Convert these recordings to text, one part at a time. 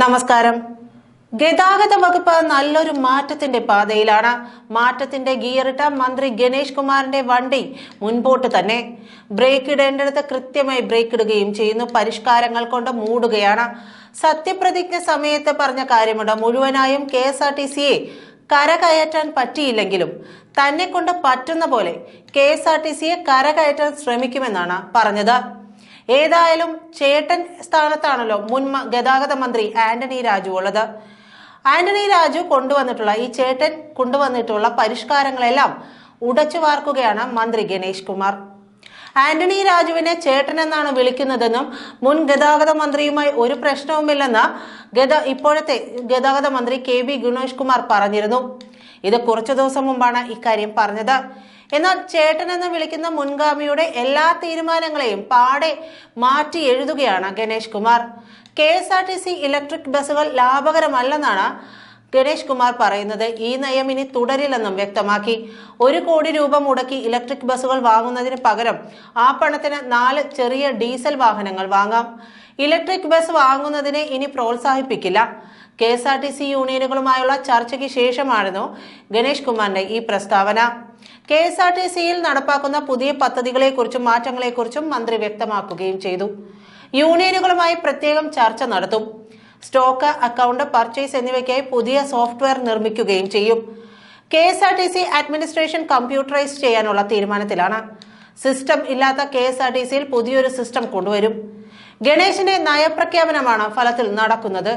നമസ്കാരം. ഗതാഗത വകുപ്പ് നല്ലൊരു മാറ്റത്തിന്റെ പാതയിലാണ്. മാറ്റത്തിന്റെ ഗിയറിട്ട മന്ത്രി ഗണേഷ് കുമാറിന്റെ വണ്ടി മുൻപോട്ട് തന്നെ. ബ്രേക്ക് ഇടേണ്ടടുത്ത് കൃത്യമായി ബ്രേക്ക് ഇടുകയും ചെയ്യുന്നു. പരിഷ്കാരങ്ങൾ കൊണ്ട് മൂടുകയാണ്. സത്യപ്രതിജ്ഞ സമയത്ത് പറഞ്ഞ കാര്യമുണ്ട്. മുഴുവനായും കെ എസ് ആർ ടി സിയെ കരകയറ്റാൻ പറ്റിയില്ലെങ്കിലും തന്നെ കൊണ്ട് പറ്റുന്ന പോലെ കെ എസ് ആർ ടി സിയെ കരകയറ്റാൻ ശ്രമിക്കുമെന്നാണ് പറഞ്ഞത്. ഏതായാലും ചേട്ടൻ സ്ഥാനത്താണല്ലോ മുൻ ഗതാഗത മന്ത്രി ആന്റണി രാജു ഉള്ളത്. ആന്റണി രാജു കൊണ്ടുവന്നിട്ടുള്ള ഈ ചേട്ടൻ കൊണ്ടുവന്നിട്ടുള്ള പരിഷ്കാരങ്ങളെല്ലാം ഉടച്ചു വാർക്കുകയാണ് മന്ത്രി ഗണേഷ് കുമാർ. ആന്റണി രാജുവിനെ ചേട്ടൻ എന്നാണ് വിളിക്കുന്നതെന്നും മുൻ ഗതാഗത മന്ത്രിയുമായി ഒരു പ്രശ്നവുമില്ലെന്ന് ഗത ഇപ്പോഴത്തെ ഗതാഗത മന്ത്രി കെ വി ഗണേഷ് കുമാർ പറഞ്ഞിരുന്നു. ഇത് കുറച്ചു ദിവസം മുമ്പാണ് ഇക്കാര്യം പറഞ്ഞത്. എന്നാൽ ചേട്ടൻ എന്ന് വിളിക്കുന്ന മുൻഗാമിയുടെ എല്ലാ തീരുമാനങ്ങളെയും പാടെ മാറ്റി എഴുതുകയാണ് Ganesh Kumar. K S R T C electric ബസ്സുകൾ ലാഭകരമല്ലെന്നാണ് ഗണേഷ് കുമാർ പറയുന്നത്. ഈ നയം ഇനി തുടരില്ലെന്നും വ്യക്തമാക്കി. ഒരു കോടി രൂപ മുടക്കി ഇലക്ട്രിക് ബസ്സുകൾ വാങ്ങുന്നതിന് പകരം ആ പണത്തിന് നാല് ചെറിയ ഡീസൽ വാഹനങ്ങൾ വാങ്ങാം. ഇലക്ട്രിക് ബസ് വാങ്ങുന്നതിനെ ഇനി പ്രോത്സാഹിപ്പിക്കില്ല. K S R T C യൂണിയനുകളുമായുള്ള ചർച്ചയ്ക്ക് ശേഷമായിരുന്നു ഗണേഷ് കുമാറിന്റെ ഈ പ്രസ്താവന. കെ എസ് ആർ ടി സിയിൽ നടപ്പാക്കുന്ന പുതിയ പദ്ധതികളെക്കുറിച്ചും മാറ്റങ്ങളെക്കുറിച്ചും മന്ത്രി വ്യക്തമാക്കുകയും ചെയ്തു. യൂണിയനുകളുമായി പ്രത്യേകം ചർച്ച നടത്തും. സ്റ്റോക്ക് അക്കൗണ്ട് പർച്ചേസ് എന്നിവയ്ക്കായി പുതിയ സോഫ്റ്റ്വെയർ നിർമ്മിക്കുകയും ചെയ്യും. K S R T C administration computerise ചെയ്യാനുള്ള തീരുമാനത്തിലാണ്. സിസ്റ്റം ഇല്ലാത്ത കെ എസ് ആർ ടി സിയിൽ പുതിയൊരു സിസ്റ്റം കൊണ്ടുവരും. ഗണേശിന്റെ നയപ്രഖ്യാപനമാണ് ഫലത്തിൽ നടക്കുന്നത്.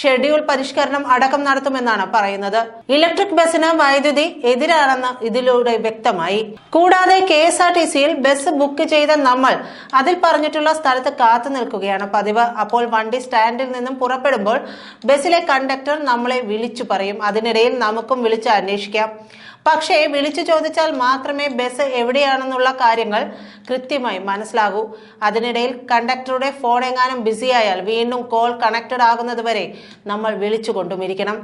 ഷെഡ്യൂൾ പരിഷ്കരണം അടക്കം നടത്തുമെന്നാണ് പറയുന്നത്. ഇലക്ട്രിക് ബസ്സിന് വൈദ്യുതി എതിരാണെന്ന് ഇതിലൂടെ വ്യക്തമായി. കൂടാതെ കെ എസ് ആർ ടി സിയിൽ ബസ് ബുക്ക് ചെയ്ത നമ്മൾ അതിൽ പറഞ്ഞിട്ടുള്ള സ്ഥലത്ത് കാത്തു നിൽക്കുകയാണ് പതിവ്. അപ്പോൾ വണ്ടി സ്റ്റാൻഡിൽ നിന്നും പുറപ്പെടുമ്പോൾ ബസ്സിലെ കണ്ടക്ടർ നമ്മളെ വിളിച്ചു പറയും. അതിനിടയിൽ നമുക്കും വിളിച്ച് അന്വേഷിക്കാം. പക്ഷേ വിളിച്ചു ചോദിച്ചാൽ മാത്രമേ ബസ് എവിടെയാണെന്നുള്ള കാര്യങ്ങൾ കൃത്യമായി മനസ്സിലാകൂ. അതിനിടയിൽ കണ്ടക്ടറുടെ ഫോൺ എങ്ങാനും ബിസി ആയാൽ വീണ്ടും കോൾ കണക്റ്റഡ് ആകുന്നത് വരെ നമ്മൾ വിളിച്ചുകൊണ്ടുമിരിക്കണം.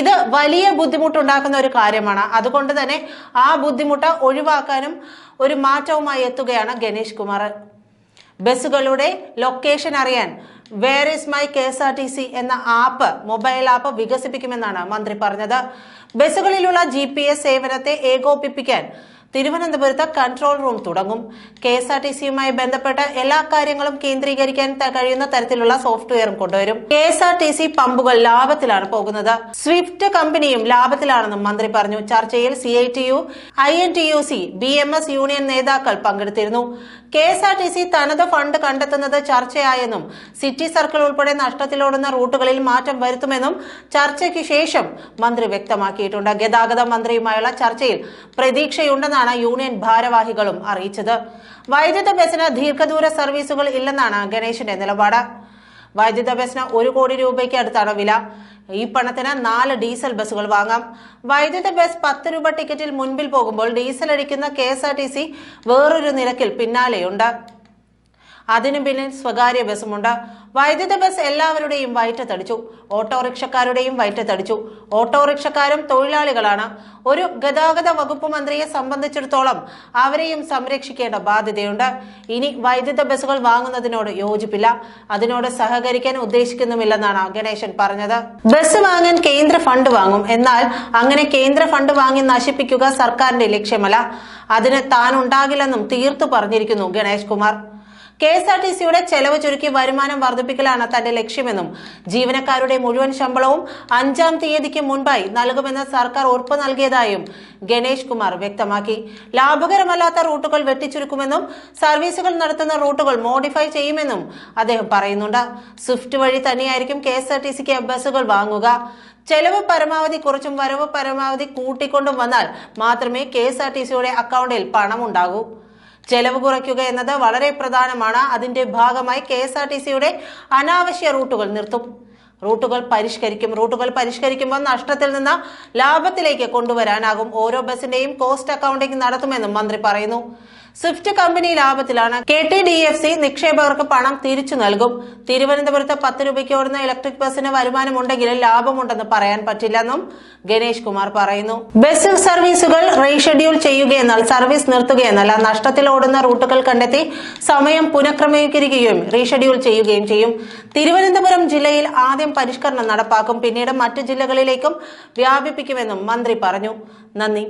ഇത് വലിയ ബുദ്ധിമുട്ടുണ്ടാക്കുന്ന ഒരു കാര്യമാണ്. അതുകൊണ്ട് തന്നെ ആ ബുദ്ധിമുട്ട് ഒഴിവാക്കാനും ഒരു മാറ്റവുമായി എത്തുകയാണ് ഗണേഷ് കുമാർ. ബസ്സുകളുടെ ലൊക്കേഷൻ അറിയാൻ where is my K S R T C എന്ന ആപ്പ് മൊബൈൽ ആപ്പ് വികസിപ്പിക്കുമെന്നാണ് മന്ത്രി പറഞ്ഞത്. ബസ്സുകളിലുള്ള ജി സേവനത്തെ ഏകോപിപ്പിക്കാൻ തിരുവനന്തപുരത്ത് കൺട്രോൾ റൂം തുടങ്ങും. കെ എസ് ആർ ടി സിയുമായി ബന്ധപ്പെട്ട എല്ലാ കാര്യങ്ങളും കേന്ദ്രീകരിക്കാൻ കഴിയുന്ന തരത്തിലുള്ള സോഫ്റ്റ്വെയറും കൊണ്ടുവരും. K S R T C പമ്പുകൾ ലാഭത്തിലാണ് പോകുന്നത്. സ്വിഫ്റ്റ് കമ്പനിയും ലാഭത്തിലാണെന്നും മന്ത്രി പറഞ്ഞു. ചർച്ചയിൽ C I T U I N T U C B M S union നേതാക്കൾ പങ്കെടുത്തിരുന്നു. K S R T C തനത് ഫണ്ട് കണ്ടെത്തുന്നത് ചർച്ചയായെന്നും സിറ്റി സർക്കിൾ ഉൾപ്പെടെ നഷ്ടത്തിലോടുന്ന റൂട്ടുകളിൽ മാറ്റം വരുത്തുമെന്നും ചർച്ചയ്ക്ക് ശേഷം മന്ത്രി വ്യക്തമാക്കിയിട്ടുണ്ട്. ഗതാഗത മന്ത്രിയുമായുള്ള ചർച്ചയിൽ പ്രതീക്ഷയുണ്ടെന്നാണ് യൂണിയൻ ഭാരവാഹികളും അറിയിച്ചത്. വൈദ്യുത ബസിന് ദീർഘദൂര സർവീസുകൾ ഇല്ലെന്നാണ് ഗണേശന്റെ നിലപാട്. വൈദ്യുത ബസിന് ഒരു കോടി രൂപയ്ക്ക് അടുത്താണ് വില. ഈ പണത്തിന് നാല് ഡീസൽ ബസ്സുകൾ വാങ്ങാം. വൈദ്യുത ബസ് പത്ത് രൂപ ടിക്കറ്റിൽ മുൻപിൽ പോകുമ്പോൾ ഡീസൽ അടിക്കുന്ന കെ വേറൊരു നിരക്കിൽ പിന്നാലെയുണ്ട്. അതിനു പിന്നിൽ സ്വകാര്യ ബസ്സുമുണ്ട്. വൈദ്യുത ബസ് എല്ലാവരുടെയും വയറ്റത്തടിച്ചു ഓട്ടോറിക്ഷക്കാരുടെയും വയറ്റത്തടിച്ചു ഓട്ടോറിക്ഷക്കാരും തൊഴിലാളികളാണ്. ഒരു ഗതാഗത വകുപ്പ് മന്ത്രിയെ സംബന്ധിച്ചിടത്തോളം അവരെയും സംരക്ഷിക്കേണ്ട ബാധ്യതയുണ്ട്. ഇനി വൈദ്യുത ബസ്സുകൾ വാങ്ങുന്നതിനോട് യോജിപ്പില്ല. അതിനോട് സഹകരിക്കാൻ ഉദ്ദേശിക്കുന്നുമില്ലെന്നാണ് ഗണേശൻ പറഞ്ഞത്. ബസ് വാങ്ങാൻ കേന്ദ്ര ഫണ്ട് വാങ്ങും. എന്നാൽ അങ്ങനെ കേന്ദ്ര ഫണ്ട് വാങ്ങി നശിപ്പിക്കുക സർക്കാരിന്റെ ലക്ഷ്യമല്ല. അതിന് താൻ ഉണ്ടാകില്ലെന്നും തീർത്തു പറഞ്ഞിരിക്കുന്നു Ganesh Kumar. K S R T സിയുടെ ചെലവ് ചുരുക്കി വരുമാനം വർദ്ധിപ്പിക്കലാണ് തന്റെ ലക്ഷ്യമെന്നും ജീവനക്കാരുടെ മുഴുവൻ ശമ്പളവും അഞ്ചാം തീയതിക്ക് മുൻപായി നൽകുമെന്ന് സർക്കാർ ഉറപ്പ് നൽകിയതായും ഗണേഷ് കുമാർ വ്യക്തമാക്കി. ലാഭകരമല്ലാത്ത റൂട്ടുകൾ വെട്ടിച്ചുരുക്കുമെന്നും സർവീസുകൾ നടത്തുന്ന റൂട്ടുകൾ മോഡിഫൈ ചെയ്യുമെന്നും അദ്ദേഹം പറയുന്നുണ്ട്. സ്വിഫ്റ്റ് വഴി തന്നെയായിരിക്കും കെ എസ് ആർ ടി സിക്ക് ബസ്സുകൾ വാങ്ങുക. ചെലവ് പരമാവധി കുറച്ചും വരവ് പരമാവധി കൂട്ടിക്കൊണ്ടും വന്നാൽ മാത്രമേ കെ എസ് ആർ ടി സിയുടെ അക്കൗണ്ടിൽ ചെലവ് കുറയ്ക്കുക എന്നത് വളരെ പ്രധാനമാണ്. അതിന്റെ ഭാഗമായി കെ എസ് ആർ ടി സിയുടെ അനാവശ്യ റൂട്ടുകൾ നിർത്തും. റൂട്ടുകൾ പരിഷ്കരിക്കും. റൂട്ടുകൾ പരിഷ്കരിക്കുമ്പോൾ നഷ്ടത്തിൽ നിന്ന് ലാഭത്തിലേക്ക് കൊണ്ടുവരാനാകും. ഓരോ ബസിന്റെയും കോസ്റ്റ് അക്കൗണ്ടിംഗ് നടത്തുമെന്നും മന്ത്രി പറയുന്നു. Swift company ലാഭത്തിലാണ്. K T D F C നിക്ഷേപകർക്ക് പണം തിരിച്ചു നൽകും. തിരുവനന്തപുരത്ത് പത്ത് രൂപയ്ക്ക് ഓടുന്ന ഇലക്ട്രിക് ബസ്സിന് വരുമാനമുണ്ടെങ്കിലും ലാഭമുണ്ടെന്ന് പറയാൻ പറ്റില്ലെന്നും ഗണേഷ് കുമാർ പറയുന്നു. ബസ് സർവീസുകൾ റീഷെഡ്യൂൾ ചെയ്യുകയെന്നാൽ സർവീസ് നിർത്തുകയെന്നല്ല നഷ്ടത്തിൽ ഓടുന്ന റൂട്ടുകൾ കണ്ടെത്തി സമയം പുനഃക്രമീകരിക്കുകയും റീഷെഡ്യൂൾ ചെയ്യുകയും ചെയ്യും. തിരുവനന്തപുരം ജില്ലയിൽ ആദ്യം പരിഷ്കരണം നടപ്പാക്കും പിന്നീട് മറ്റു ജില്ലകളിലേക്കും വ്യാപിപ്പിക്കുമെന്നും മന്ത്രി പറഞ്ഞു. നന്ദി.